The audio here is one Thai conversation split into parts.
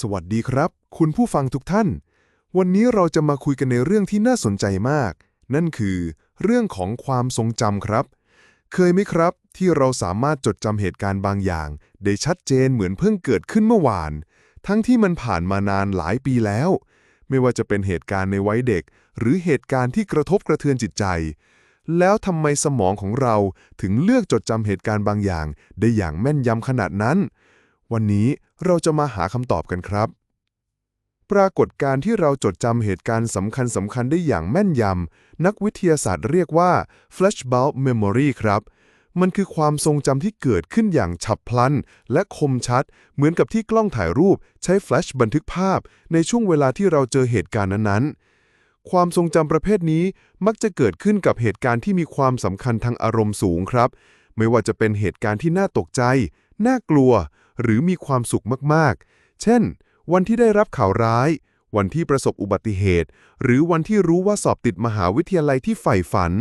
สวัสดีครับ คุณผู้ฟังทุกท่าน วันนี้เราจะมาคุยกันในเรื่องที่น่าสนใจมาก นั่นคือ เรื่องของความทรงจำครับ เคยไหมครับ ที่เราสามารถจดจำเหตุการณ์บางอย่าง ได้ชัดเจนเหมือนเพิ่งเกิดขึ้นเมื่อวาน ทั้งที่มันผ่านมานานหลายปีแล้ว ไม่ว่าจะเป็นเหตุการณ์ในวัยเด็ก หรือเหตุการณ์ที่กระทบกระเทือนจิตใจ แล้วทำไมสมองของเราถึงเลือกจดจำเหตุการณ์บางอย่าง ได้อย่างแม่นยำขนาดนั้น วันนี้เราจะมาหาคำตอบกันครับ ปรากฏการณ์ที่เราจดจำเหตุการณ์สำคัญสำคัญได้อย่างแม่นยำ นักวิทยาศาสตร์เรียกว่า flashbulb memory ครับ มันคือความทรงจำที่เกิดขึ้นอย่างฉับพลัน และคมชัด เหมือนกับที่กล้องถ่ายรูปใช้แฟลชบันทึกภาพ ในช่วงเวลาที่เราเจอเหตุการณ์นั้นๆความทรงจำประเภทนี้มักจะเกิดขึ้นกับเหตุการณ์ที่มีความสำคัญทางอารมณ์สูงครับ ไม่ว่าจะเป็นเหตุการณ์ที่น่าตกใจ น่ากลัว หรือมีความสุขมากๆ เช่น วันที่ได้รับข่าวร้าย วันที่ประสบอุบัติเหตุ หรือวันที่รู้ว่าสอบติดมหาวิทยาลัยที่ใฝ่ฝัน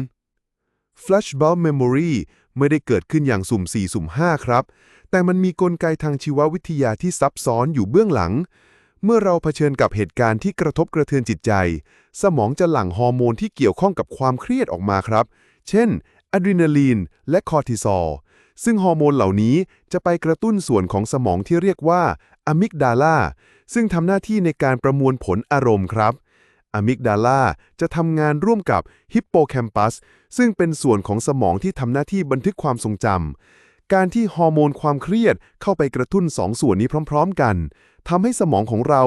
Flashbulb Memory ไม่ได้เกิดขึ้นอย่างสุ่ม 4 สุ่ม 5 ครับ แต่มันมีกลไกทางชีววิทยาที่ซับซ้อนอยู่เบื้องหลัง เมื่อเราเผชิญกับเหตุการณ์ที่กระทบกระเทือนจิตใจ สมองจะหลั่งฮอร์โมนที่เกี่ยวข้องกับความเครียดออกมาครับ เช่นอะดรีนาลีนและคอร์ติซอล ซึ่งฮอร์โมนเหล่านี้จะไปกระตุ้นส่วนของสมองที่เรียกว่าอะมิกดาลาซึ่งทำหน้าที่ในการประมวลผลอารมณ์ครับอะมิกดาลาจะทำงานร่วมกับฮิปโปแคมปัสซึ่งเป็นส่วนของสมองที่ทำหน้าที่บันทึกความทรงจำการที่ฮอร์โมนความเครียดเข้าไปกระตุ้นสองส่วนนี้พร้อม ๆ กันทำให้สมองของเรา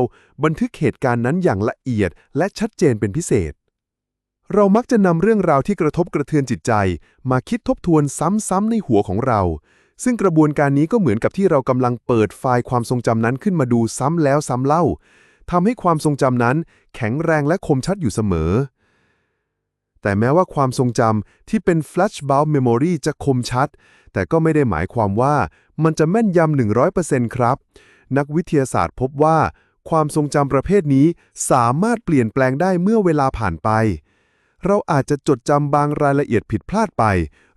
บันทึกเหตุการณ์นั้นอย่างละเอียดและชัดเจนเป็นพิเศษ เรามักจะนำเรื่องราวที่กระทบกระเทือนจิตใจ มาคิดทบทวนซ้ำๆในหัวของเรา ซึ่งกระบวนการนี้ก็เหมือนกับที่เรากำลังเปิดไฟล์ความทรงจำนั้นขึ้นมาดูซ้ำแล้วซ้ำเล่าทำให้ความทรงจำนั้น แข็งแรงและคมชัดอยู่เสมอ แต่แม้ว่าความทรงจำที่เป็น flashbulb memory จะคมชัด แต่ก็ไม่ได้หมายความว่า มันจะแม่นยำ100%ครับ นักวิทยาศาสตร์พบว่า ความทรงจำประเภทนี้สามารถเปลี่ยนแปลงได้เมื่อเวลาผ่านไป เราอาจจะจดจำบางรายละเอียดผิดพลาดไป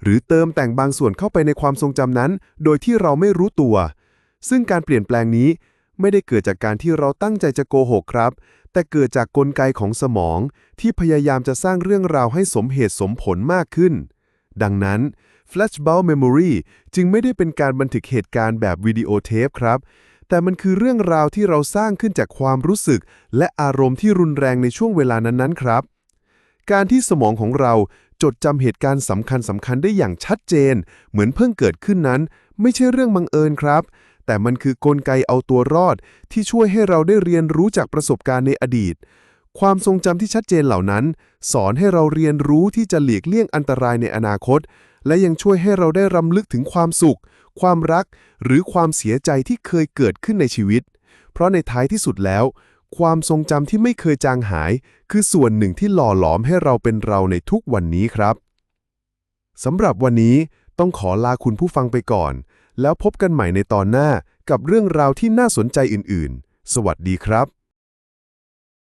หรือเติมแต่งบางส่วนเข้าไปในความทรงจำนั้น โดยที่เราไม่รู้ตัว ซึ่งการเปลี่ยนแปลงนี้ไม่ได้เกิดจากการที่เราตั้งใจจะโกหกครับ แต่เกิดจากกลไกของสมอง ที่พยายามจะสร้างเรื่องราวให้สมเหตุสมผลมากขึ้น ดังนั้น Flashbulb Memory จึงไม่ได้เป็นการบันทึกเหตุการณ์แบบวิดีโอเทปครับ แต่มันคือเรื่องราวที่เราสร้างขึ้นจากความรู้สึก และอารมณ์ที่รุนแรงในช่วงเวลานั้นๆ ครับ การที่สมองของเราจดจำเหตุการณ์สำคัญสำคัญได้อย่างชัดเจน เหมือนเพิ่งเกิดขึ้นนั้น ไม่ใช่เรื่องบังเอิญครับ แต่มันคือกลไกเอาตัวรอด ที่ช่วยให้เราได้เรียนรู้จากประสบการณ์ในอดีต ความทรงจำที่ชัดเจนเหล่านั้น สอนให้เราเรียนรู้ที่จะหลีกเลี่ยงอันตรายในอนาคต และยังช่วยให้เราได้รำลึกถึงความสุข ความรัก หรือความเสียใจที่เคยเกิดขึ้นในชีวิต เพราะในท้ายที่สุดแล้ว ความทรงจำที่ไม่เคยจางหาย คือส่วนหนึ่งที่หล่อหลอมให้เราเป็นเราในทุกวันนี้ครับสำหรับวันนี้ต้องขอลาคุณผู้ฟังไปก่อน แล้วพบกันใหม่ในตอนหน้ากับเรื่องราวที่น่าสนใจอื่น ๆ สวัสดีครับ